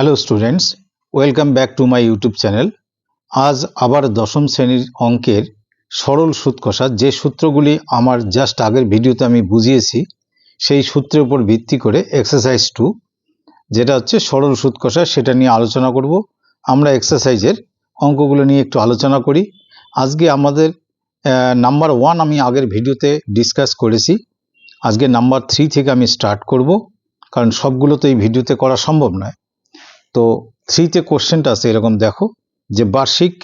Hello students welcome back to my YouTube channel আজ আবার দশম শ্রেণির অঙ্কের সরল সুদ কষা যে সূত্রগুলি আমার জাস্ট আগের ভিডিওতে আমি বুঝিয়েছি, সেই সূত্রের উপর ভিত্তি করে এক্সারসাইজ টু যেটা হচ্ছে সরল সুদ কষা সেটা নিয়ে আলোচনা করব। আমরা এক্সারসাইজের অঙ্কগুলো নিয়ে একটু আলোচনা করি। আজকে আমাদের নাম্বার ওয়ান আমি আগের ভিডিওতে ডিসকাস করেছি। আজকে নাম্বার থ্রি থেকে আমি স্টার্ট করব, কারণ সবগুলো তো এই ভিডিওতে করা সম্ভব নয়। তো থ্রিতে কোশ্চেনটা আছে এরকম, দেখো, যে বার্ষিক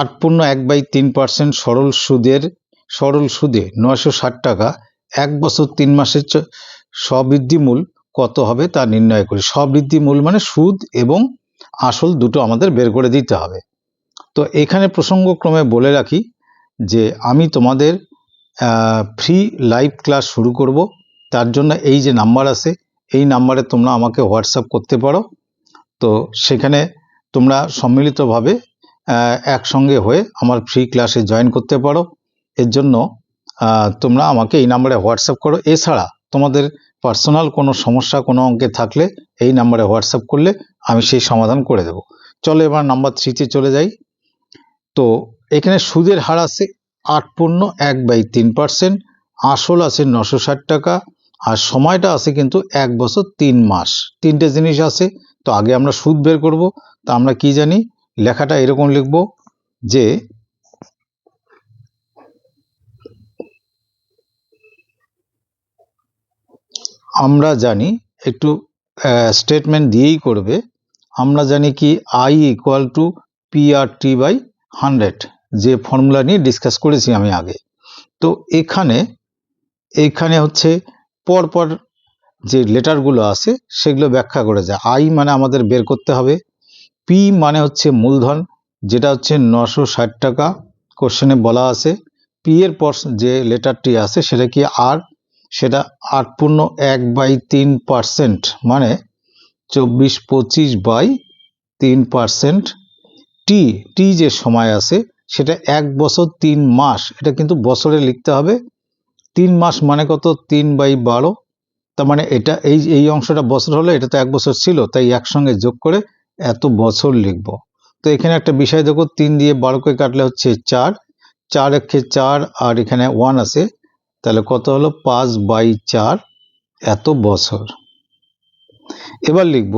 আট পূর্ণ এক বাই তিন পার্সেন্ট সরল সুদের, সরল সুদে নয়শো ষাট টাকা, এক বছর তিন মাসের স্ববৃদ্ধি মূল কত হবে তা নির্ণয় করি। স্ববৃদ্ধি মূল মানে সুদ এবং আসল দুটো আমাদের বের করে দিতে হবে। তো এখানে প্রসঙ্গক্রমে বলে রাখি যে আমি তোমাদের ফ্রি লাইভ ক্লাস শুরু করব। তার জন্য এই যে নাম্বার আছে, এই নাম্বারে তোমরা আমাকে হোয়াটসঅ্যাপ করতে পারো। তো সেখানে তোমরা সম্মিলিতভাবে একসঙ্গে হয়ে আমার ফ্রি ক্লাসে জয়েন করতে পারো। এর জন্য তোমরা আমাকে এই নাম্বারে হোয়াটসঅ্যাপ করো। এছাড়া তোমাদের পার্সোনাল কোনো সমস্যা কোনো অঙ্কে থাকলে এই নাম্বারে হোয়াটসঅ্যাপ করলে আমি সেই সমাধান করে দেব। চলো এবার নাম্বার থ্রিতে চলে যাই। তো এখানে সুদের হার আছে আট পূর্ণ এক বাই তিন পার্সেন্ট আসল আছে নশো ষাট টাকা, আর সময়টা আছে কিন্তু এক বছর তিন মাস। তিনটে জিনিস আছে তো আগে আমরা সুদ বের করব, তা আমরা কি জানি? লেখাটা এরকম লিখব যে আমরা জানি, একটু স্টেটমেন্ট দিয়েই করবে, আমরা জানি কি I equal to P R T by hundred যে ফর্মুলা নিয়ে ডিসকাস করেছি আমি আগে। তো এখানে এখানে হচ্ছে পরপর যে লেটারগুলো আছে, সেগুলো ব্যাখ্যা করে যায়। আই মানে আমাদের বের করতে হবে। পি মানে হচ্ছে মূলধন, যেটা হচ্ছে নশো ষাট টাকা কোশ্চেনে বলা আছে। পি এর পর যে লেটারটি আছে, সেটা কি আর সেটা আট পূর্ণ এক বাই তিন পার্সেন্ট মানে চব্বিশ পঁচিশ বাই তিন পার্সেন্ট টি টি যে সময় আছে, সেটা এক বছর তিন মাস। এটা কিন্তু বছরে লিখতে হবে। তিন মাস মানে কত? তিন বাই বারো। তার মানে এটা এই এই অংশটা বছর হলে, এটা তো এক বছর ছিল, তাই একসঙ্গে যোগ করে এত বছর লিখব। তো এখানে একটা বিষয় দেখো, তিন দিয়ে বারোকে কাটলে হচ্ছে চার চার একে চার আর এখানে ওয়ান আছে, তাহলে কত হলো? পাঁচ বাই চার, এত বছর। এবার লিখব,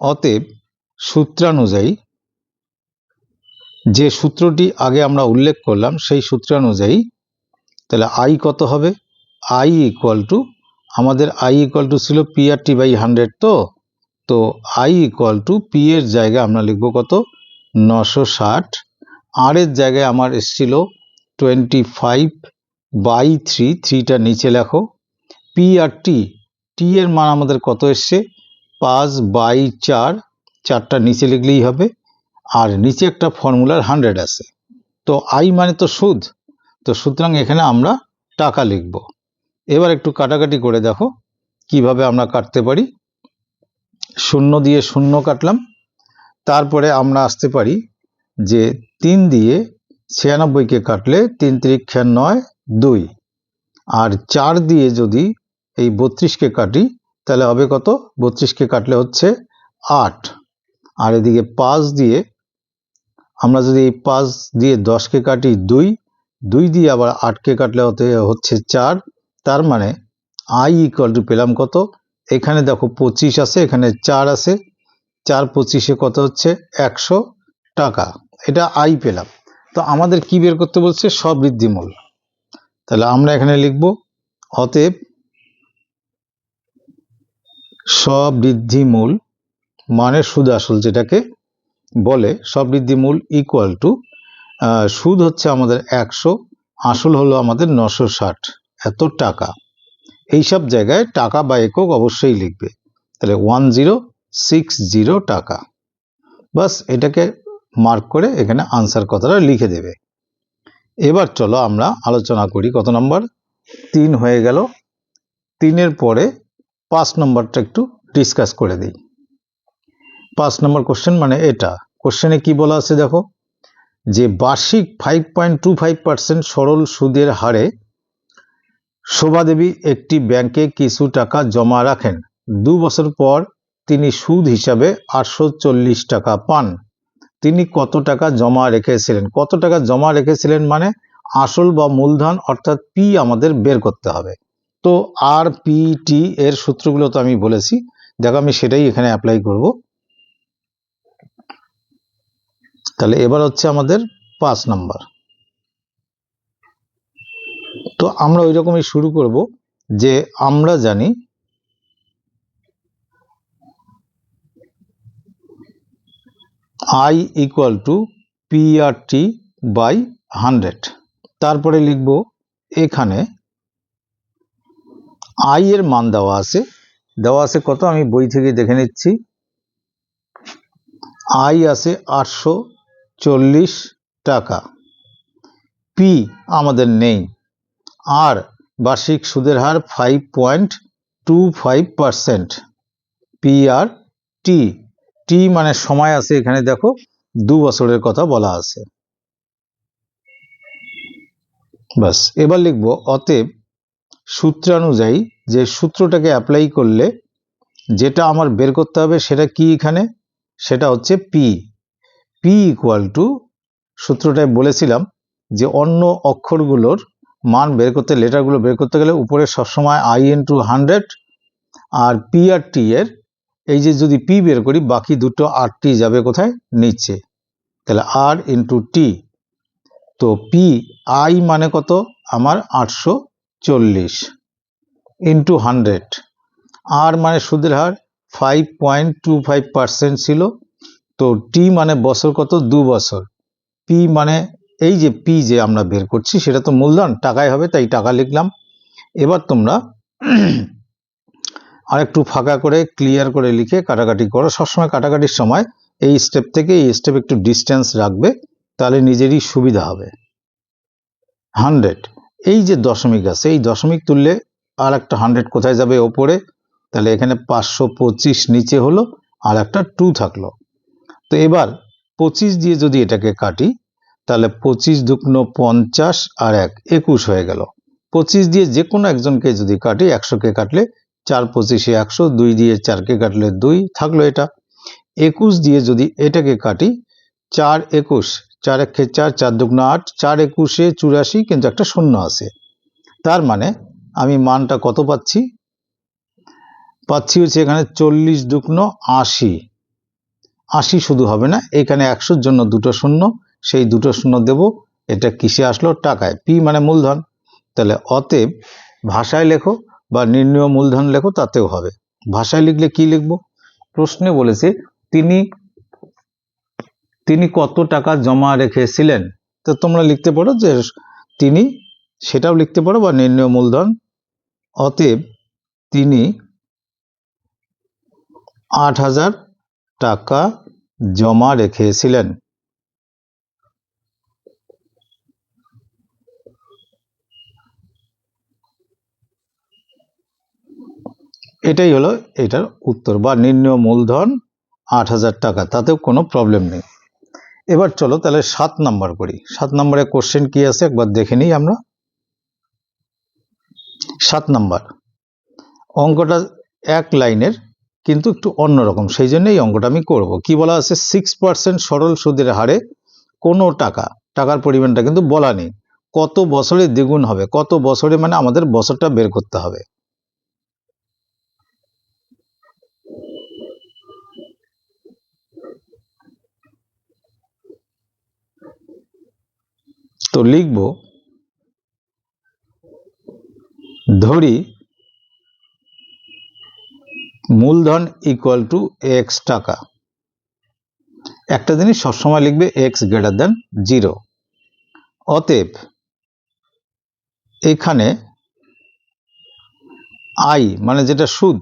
অতএব সূত্রানুযায়ী যে সূত্রটি আগে আমরা উল্লেখ করলাম, সেই সূত্রানুযায়ী তাহলে আই কত হবে? আই ইকুয়াল টু আমাদের আই ইকুয়াল টু ছিল P R T by hundred তো তো আই ইকুয়াল টু পি এর জায়গায় আমরা লিখব কত? নশো ষাট। আর এর জায়গায় আমার এসছিল টোয়েন্টি ফাইভ বাই থ্রি থ্রিটা নিচে লেখো। পি আর টি টি এর মান আমাদের কত এসছে? পাঁচ বাই চার, চারটা নিচে লিখলেই হবে। আর নিচে একটা ফর্মুলার হান্ড্রেড আছে। তো আই মানে তো সুদ। তো সুতরাং এখানে আমরা টাকা লিখব। এবার একটু কাটাকাটি করে দেখো কীভাবে আমরা কাটতে পারি। শূন্য দিয়ে শূন্য কাটলাম। তারপরে আমরা আসতে পারি যে তিন দিয়ে ছিয়ানব্বইকে কাটলে তিন তিরিক্ষা নয়, দুই। আর চার দিয়ে যদি এই বত্রিশকে কাটি, তাহলে হবে কত? বত্রিশকে কাটলে হচ্ছে আট। আর এদিকে পাঁচ দিয়ে আমরা যদি এই পাঁচ দিয়ে দশকে কাটি দুই দুই দিয়ে আবার আটকে কাটলে হতে, হচ্ছে চার। তার মানে আই ইকুয়াল টু পেলাম কত? এখানে দেখো পঁচিশ আছে, এখানে চার আছে। চার পঁচিশে কত হচ্ছে? একশো টাকা। এটা আই পেলাম। তো আমাদের কি বের করতে বলছে? সবৃদ্ধি মূল তাহলে আমরা এখানে লিখব, অতএব সবৃদ্ধি মূল মানে সুদ আসল যেটাকে বলে সবৃদ্ধি মূল ইকুয়াল টু সুদ হচ্ছে আমাদের একশো, আসল হলো আমাদের নশো ষাট। এত টাকা। এইসব জায়গায় টাকা বা একক অবশ্যই লিখবে। তাহলে ওয়ান জিরো সিক্স জিরো টাকা। বাস এটাকে মার্ক করে এখানে আনসার কথাটা লিখে দেবে। এবার চলো আমরা আলোচনা করি কত নম্বর তিন হয়ে গেল। তিনের পরে পাঁচ নম্বরটা একটু ডিসকাস করে দিই। পাঁচ নম্বর কোশ্চেন মানে এটা। কোশ্চেনে কি বলা আছে দেখো? যে বার্ষিক five point two five percent সরল সুদের হারে শোভাদেবী একটি ব্যাংকে কিছু টাকা জমা রাখেন। দু বছর পর তিনি সুদ হিসাবে আটশো চল্লিশ টাকা পান। তিনি কত টাকা জমা রেখেছিলেন? কত টাকা জমা রেখেছিলেন মানে আসল বা মূলধন অর্থাৎ পি আমাদের বের করতে হবে। তো আর পি টি এর সূত্রগুলো তো আমি বলেছি। দেখো আমি সেটাই এখানে অ্যাপ্লাই করব। তাহলে এবার হচ্ছে আমাদের পাঁচ নাম্বার। তো আমরা ওই রকমই শুরু করব যে আমরা জানি I equal to P R T by hundred তারপরে লিখব এখানে আই এর মান দেওয়া আছে। দেওয়া আছে কত? আমি বই থেকে দেখে নিচ্ছি। আই আছে আটশো চল্লিশ টাকা। পি আমাদের নেই। আর বার্ষিক সুদের হার five point two five percent P R T T মানে সময় আছে এখানে দেখো, দু বছরের কথা বলা আছে। বাস এবার লিখব, অতএব সূত্রানুযায়ী যে সূত্রটাকে অ্যাপ্লাই করলে যেটা আমার বের করতে হবে সেটা কি এখানে? সেটা হচ্ছে পি পি ইকুয়াল টু সূত্রটায় বলেছিলাম যে অন্য অক্ষরগুলোর মান বের করতে, লেটারগুলো বের করতে গেলে উপরে সবসময় আই এন টু হান্ড্রেড আর পি আর টি এর, এই যে যদি পি বের করি, বাকি দুটো আর টি যাবে কোথায়? নিচে। তাহলে আর ইন্টু টি তো পি আই মানে কত? আমার আটশো চল্লিশ। ইন্টু হান্ড্রেড আর মানে সুদের হার five point two five percent ছিল। তো টি মানে বছর কত? দু বছর। পি মানে এই যে পি যে আমরা বের করছি, সেটা তো মূলধন টাকায় হবে, তাই টাকা লিখলাম। এবার তোমরা আর একটু ফাঁকা করে ক্লিয়ার করে লিখে কাটাকাটি করো। সবসময় কাটাকাটির সময় এই স্টেপ থেকে এই স্টেপ একটু ডিস্টেন্স রাখবে, তাহলে নিজেরই সুবিধা হবে। হান্ড্রেড এই যে দশমিক আছে, এই দশমিক তুললে আর একটা হান্ড্রেড কোথায় যাবে? ওপরে। তাহলে এখানে পাঁচশো পঁচিশ নিচে হলো আর একটা টু থাকল। তো এবার পঁচিশ দিয়ে যদি এটাকে কাটি তাহলে পঁচিশ দুগ্ন পঞ্চাশ আর এক, একুশ হয়ে গেল। পঁচিশ দিয়ে যে কোনো একজনকে যদি কাটি একশোকে কাটলে চার পঁচিশে একশো, দুই দিয়ে চারকে কাটলে দুই, থাকল এটা। একুশ দিয়ে যদি এটাকে কাটি, চার একুশ, চার একে চার চার দুগ্ন আট, চার একুশে চুরাশি কিন্তু একটা শূন্য আছে। তার মানে আমি মানটা কত পাচ্ছি? পাচ্ছি হচ্ছে এখানে চল্লিশ দুগ্ন আশি। আশি শুধু হবে না, এখানে একশোর জন্য দুটো শূন্য সেই দুটো শূন্য দেব, এটা কিসে আসলো? টাকায়। পি মানে মূলধন। তাহলে অতএব ভাষায় লেখো বা নির্ণয় মূলধন লেখো, তাতেও হবে। ভাষায় লিখলে কি লিখব? প্রশ্নে বলেছে, তিনি তিনি কত টাকা জমা রেখেছিলেন? তো তোমরা লিখতে পারো যে তিনি, সেটাও লিখতে পারো বা নির্ণয় মূলধন। অতএব তিনি আট হাজার টাকা জমা রেখেছিলেন। এটাই হলো এটার উত্তর বা নির্ণয় মূলধন আট হাজার টাকা, তাতেও কোনো প্রবলেম নেই। এবার চলো তাহলে সাত নাম্বার করি। সাত নাম্বারে কোশ্চেন কি আছে একবার দেখে নিই আমরা। সাত নাম্বার অঙ্কটা এক লাইনের কিন্তু একটু অন্যরকম, সেই জন্য এই অঙ্কটা আমি করব। কি বলা আছে? সিক্স পার্সেন্ট সরল সুদের হারে কোনো টাকা, টাকার পরিমাণটা কিন্তু বলা নেই। কত বছরে দ্বিগুণ হবে? কত বছরে মানে আমাদের বছরটা বের করতে হবে। তো লিখব ধরি মূলধন ইকুয়াল টু এক্স টাকা। একটা জিনিস সবসময় লিখবে এক্স গ্রেটার দেন জিরো অতএব এখানে আই মানে যেটা সুদ,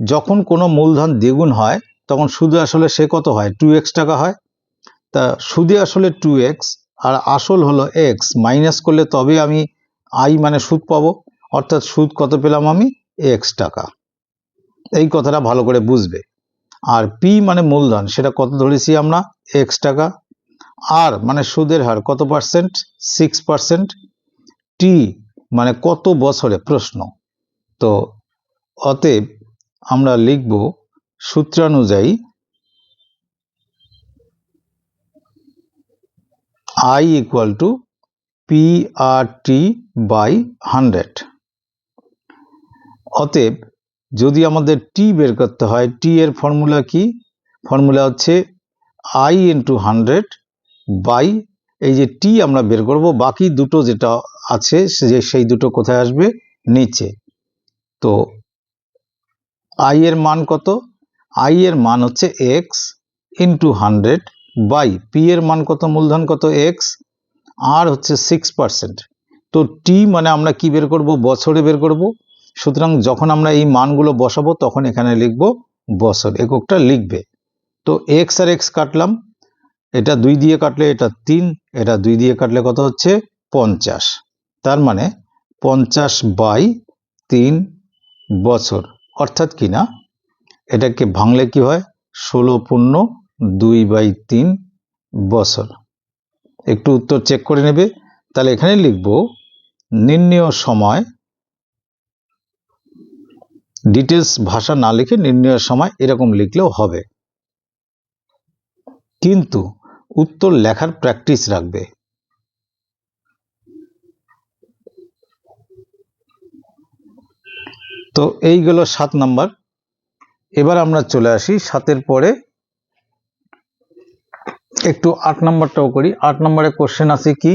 যখন কোনো মূলধন দ্বিগুণ হয়, তখন সুদে আসলে সে কত হয়? টু এক্স টাকা হয়। তা সুদে আসলে টু এক্স আর আসল হলো এক্স মাইনাস করলে তবে আমি আই মানে সুদ পাবো। অর্থাৎ সুদ কত পেলাম আমি? এক্স টাকা। এই কথাটা ভালো করে বুঝবে। আর পি মানে মূলধন, সেটা কত ধরেছি আমরা? এক্স টাকা। আর মানে সুদের হার কত পার্সেন্ট সিক্স পার্সেন্ট টি মানে কত বছরে? প্রশ্ন। তো অতএব আমরা লিখব সূত্রানুযায়ী I equal to P R T by hundred অতএব যদি আমাদের টি বের করতে হয় টি এর ফর্মুলা কি? ফর্মুলা হচ্ছে আই ইন্টু হান্ড্রেড বাই এই যে টি আমরা বের করব, বাকি দুটো যেটা আছে যে সেই দুটো কোথায় আসবে? নিচে। তো আই এর মান কত? আই এর মান হচ্ছে X into hundred by P এর মান কত, মূলধন কত এক্স আর হচ্ছে সিক্স পার্সেন্ট তো টি মানে আমরা কি বের করব? বছরে বের করব। সুতরাং যখন আমরা এই মানগুলো বসাবো, তখন এখানে লিখব বছর, এককটা লিখবে। তো এক্স আর এক্স কাটলাম, এটা দুই দিয়ে কাটলে এটা তিন, এটা দুই দিয়ে কাটলে কত হচ্ছে? পঞ্চাশ। তার মানে পঞ্চাশ বাই তিন বছর, অর্থাৎ কি না? এটাকে ভাঙলে কি হয়? ষোলো পূর্ণ দুই বাই তিন বছর। একটু উত্তর চেক করে নেবে। তাহলে এখানে লিখব, নির্ণয় সময় ডিটেলস ভাষা না লিখে নির্ণয়ের সময় এরকম লিখলেও হবে। কিন্তু উত্তর লেখার প্র্যাকটিস রাখবে। তো এই গেল সাত নাম্বার। এবার আমরা চলে আসি সাতের পরে একটু আট নাম্বারটাও করি। আট নম্বরে কোশ্চেন আছে কি?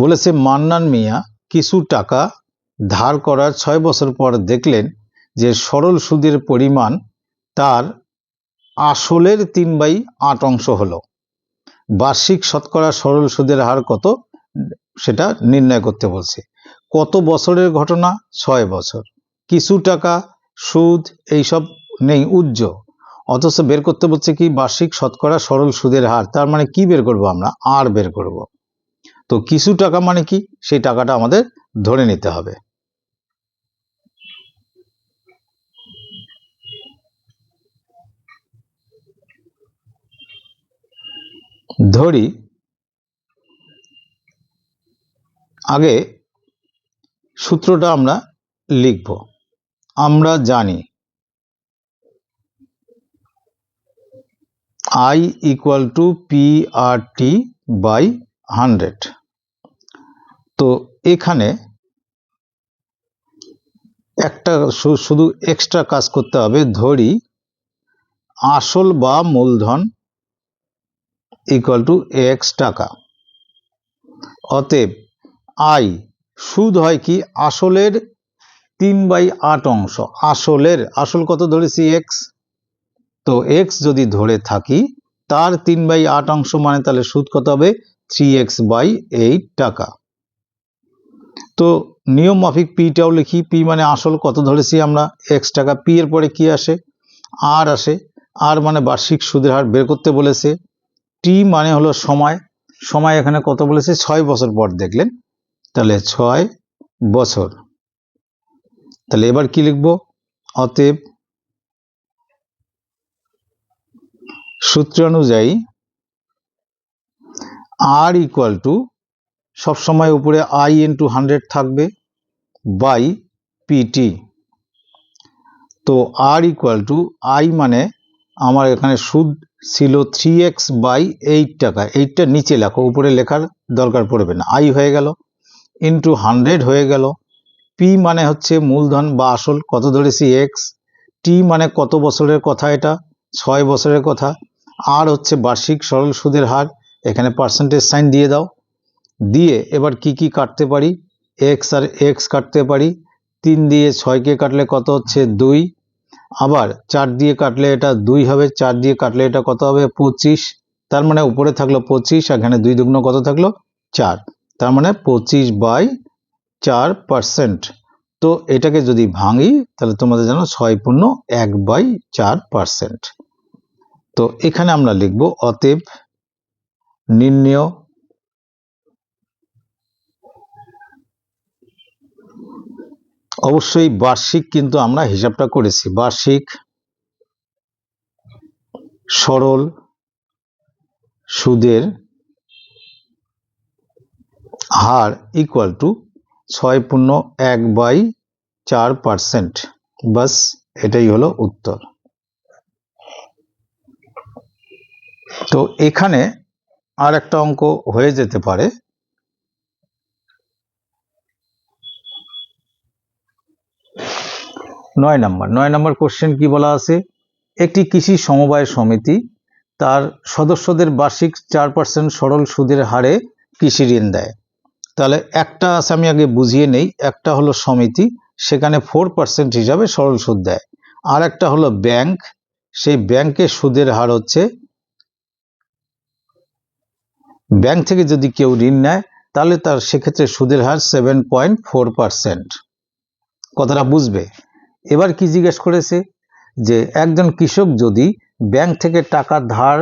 বলেছে, মান্নান মিয়া কিছু টাকা ধার করার ছয় বছর পর দেখলেন যে সরল সুদের পরিমাণ তার আসলের তিন বাই আট অংশ হলো। বার্ষিক শতকরা সরল সুদের হার কত? সেটা নির্ণয় করতে বলছে। কত বছরের ঘটনা? ছয় বছর। কিছু টাকা সুদ এইসব নেই উজ্জ অথচ বের করতে বলছে কি, বার্ষিক শতকরা সরল সুদের হার। তার মানে কি বের করব আমরা? আর বের করব। তো কিছু টাকা মানে কি? সেই টাকাটা আমাদের ধরে নিতে হবে। ধরি, আগে সূত্রটা আমরা লিখব। আমরা জানি I equal to P R T by hundred তো এখানে একটা শুধু এক্সট্রা কাজ করতে হবে। ধরি আসল বা মূলধন ইকুয়াল টু এক্স টাকা। অতএব আই সুদ হয় কি? আসলের তিন বাই আট অংশ। আসলের, আসল কত ধরেছি? এক্স তো এক্স যদি ধরে থাকি, তার তিন বাই আট অংশ মানে তাহলে সুদ কত হবে? থ্রি এক্স বাই এইট টাকা। তো নিয়ম মাফিক পিটাও লিখি। পি মানে আসল কত ধরেছি আমরা? এক্স টাকা। পি এর পরে কি আসে? আর আসে। আর মানে বার্ষিক সুদের হার বের করতে বলেছে। টি মানে হলো সময়। সময় এখানে কত বলেছে? ছয় বছর পর দেখলেন। তাহলে ছয় বছর। তাহলে এবার কি লিখব? অতএব সূত্র অনুযায়ী আর ইকুয়াল টু সবসময় উপরে আই ইন্টু হান্ড্রেড থাকবে বাই পিটি তো আর ইকুয়াল টু আই মানে আমার এখানে সুদ ছিল থ্রি এক্স বাই এইট টাকা। এইটটা নিচে লেখো, উপরে লেখার দরকার পড়বে না। আই হয়ে গেল। ইন্টু হান্ড্রেড হয়ে গেল। পি মানে হচ্ছে মূলধন বা আসল, কত ধরেছি এক্স টি মানে কত বছরের কথা এটা? ছয় বছরের কথা। আর হচ্ছে বার্ষিক সরল সুদের হার। এখানে পার্সেন্টেজ সাইন দিয়ে দাও। দিয়ে এবার কি কি কাটতে পারি? এক্স আর এক্স কাটতে পারি। তিন দিয়ে ছয়কে কাটলে কত হচ্ছে? দুই। আবার চার দিয়ে কাটলে এটা দুই হবে। চার দিয়ে কাটলে এটা কত হবে? পঁচিশ। তার মানে উপরে থাকল পঁচিশ, এখানে দুই দুগ্ন কত থাকল? চার। তার মানে পঁচিশ বাই চার পার্সেন্ট। তো এটাকে যদি ভাঙি, তাহলে তোমাদের জানো ছয় পূর্ণ এক বাই চার পার্সেন্ট। তো এখানে আমরা লিখব অতএব নির্ণয় অবশ্যই বার্ষিক কিন্তু আমরা হিসাবটা করেছি। বার্ষিক, সরল, সুদের হার ইকুয়াল টু ছয় পূর্ণ এক বাই চার পার্সেন্ট বাস, এটাই হলো উত্তর। তো এখানে আর একটা অঙ্ক হয়ে যেতে পারে। নয় নম্বর নয় নম্বর কোশ্চেন কি বলা আছে? একটি কৃষি সমবায় সমিতি, তার সদস্যদের বার্ষিক চার পার্সেন্ট সরল সুদের হারে কৃষি ঋণ দেয়। তাহলে একটা আছে আমি আগে বুঝিয়ে নেই, একটা হলো সমিতি, সেখানে ফোর পার্সেন্ট হিসাবে সরল সুদ দেয়। আর একটা হলো ব্যাংক সেই ব্যাংকের সুদের হার হচ্ছে ব্যাংক থেকে যদি কেউ ঋণ নেয়, তাহলে তার সেক্ষেত্রে সুদের হার সেভেন পয়েন্ট ফোর পার্সেন্ট কথাটা বুঝবে? এবার কি জিজ্ঞেস করেছে? যে একজন কৃষক যদি ব্যাংক থেকে টাকা ধার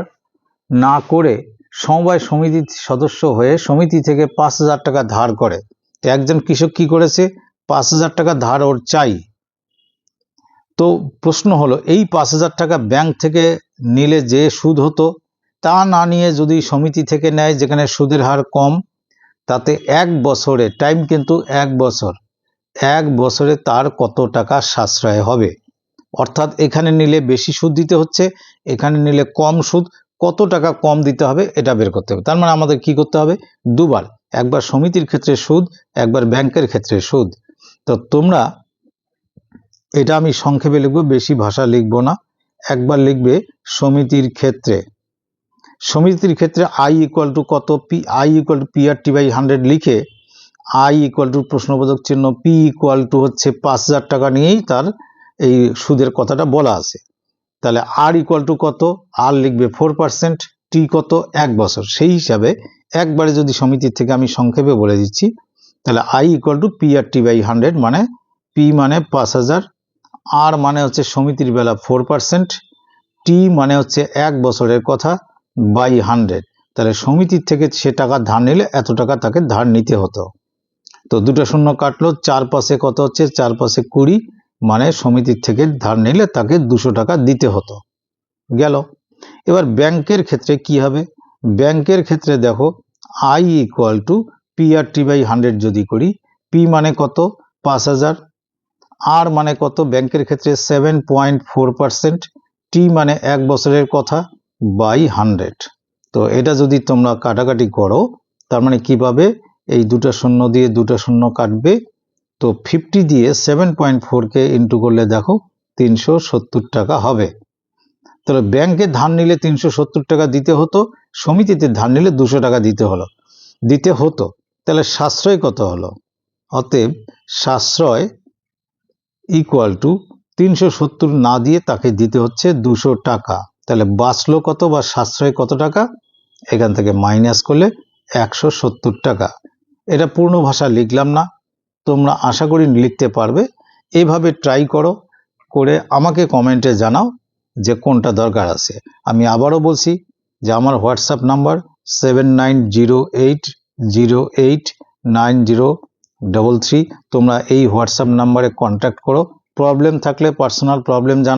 না করে সমবায় সমিতির সদস্য হয়ে সমিতি থেকে পাঁচ হাজার টাকা ধার করে। তো একজন কৃষক কি করেছে? পাঁচ হাজার টাকা ধার ওর চাই। তো প্রশ্ন হলো, এই পাঁচ হাজার টাকা ব্যাংক থেকে নিলে যে সুদ হতো, তা না নিয়ে যদি সমিতি থেকে নেয়, যেখানে সুদের হার কম, তাতে এক বছরে, টাইম কিন্তু এক বছর, এক বছরে তার কত টাকা সাশ্রয় হবে? অর্থাৎ এখানে নিলে বেশি সুদ দিতে হচ্ছে, এখানে নিলে কম সুদ কত টাকা কম দিতে হবে এটা বের করতে হবে। তার মানে আমাদের কি করতে হবে? দুবার। একবার সমিতির ক্ষেত্রে সুদ, একবার ব্যাংকের ক্ষেত্রে সুদ। তো তোমরা এটা আমি সংক্ষেপে লিখব, বেশি ভাষা লিখব না। একবার লিখবে সমিতির ক্ষেত্রে। সমিতির ক্ষেত্রে আই ইকুয়াল টু কত? P I equal to P R T by hundred লিখে আই ইকুয়াল টু প্রশ্নবোধক চিহ্ন পি ইকুয়াল টু হচ্ছে পাঁচ হাজার টাকা নিয়েই তার এই সুদের কথাটা বলা আছে। তাহলে আর ইকুয়াল টু কত? আর লিখবে ফোর পার্সেন্ট টি কত? এক বছর। সেই হিসাবে একবারে যদি সমিতির থেকে আমি সংক্ষেপে বলে দিচ্ছি, তাহলে I equal to P R T by hundred মানে পি মানে পাঁচ হাজার আর মানে হচ্ছে সমিতির বেলা ফোর পার্সেন্ট টি মানে হচ্ছে এক বছরের কথা বাই হান্ড্রেড তাহলে সমিতির থেকে সে টাকা ধার নিলে এত টাকা তাকে ধার নিতে হতো। তো দুটো শূন্য কাটলো, চার পাশে কত হচ্ছে? চার পাশে কুড়ি। মানে সমিতির থেকে ধার নিলে তাকে দুশো টাকা দিতে হতো। গেল। এবার ব্যাংকের ক্ষেত্রে কি হবে? ব্যাংকের ক্ষেত্রে দেখো I equal to P R T by hundred যদি করি পি মানে কত? পাঁচ হাজার। আর মানে কত? ব্যাংকের ক্ষেত্রে seven point four percent T মানে এক বছরের কথা বাই হান্ড্রেড তো এটা যদি তোমরা কাটাকাটি করো, তার মানে কি পাবে? এই দুটো শূন্য দিয়ে দুটো শূন্য কাটবে তো ফিফটি দিয়ে সেভেন পয়েন্ট ফোরকে ইন্টু করলে দেখো তিনশো সত্তর টাকা হবে। তাহলে ব্যাংকে ধার নিলে তিনশো সত্তর টাকা দিতে হতো, সমিতিতে ধার নিলে দুশো টাকা দিতে হলো। দিতে হতো, তাহলে সাশ্রয় কত হলো? অতএব সাশ্রয় ইকুয়াল টু তিনশো সত্তর না দিয়ে তাকে দিতে হচ্ছে দুশো টাকা। তাহলে বাঁচলো কত বা সাশ্রয় কত টাকা? এখান থেকে মাইনাস করলে একশো সত্তর টাকা। এটা পূর্ণ ভাষা লিখলাম না। তোমরা আশা করি লিখতে পারবে। এভাবে ট্রাই করো, করে আমাকে কমেন্টে জানাও যে কোনটা দরকার আছে। আমি আবারও বলছি যে আমার WhatsApp number seven nine zero eight zero eight nine zero double three তোমরা এই হোয়াটসঅ্যাপ নাম্বারে কন্ট্যাক্ট করো। প্রবলেম থাকলে পার্সোনাল প্রবলেম জান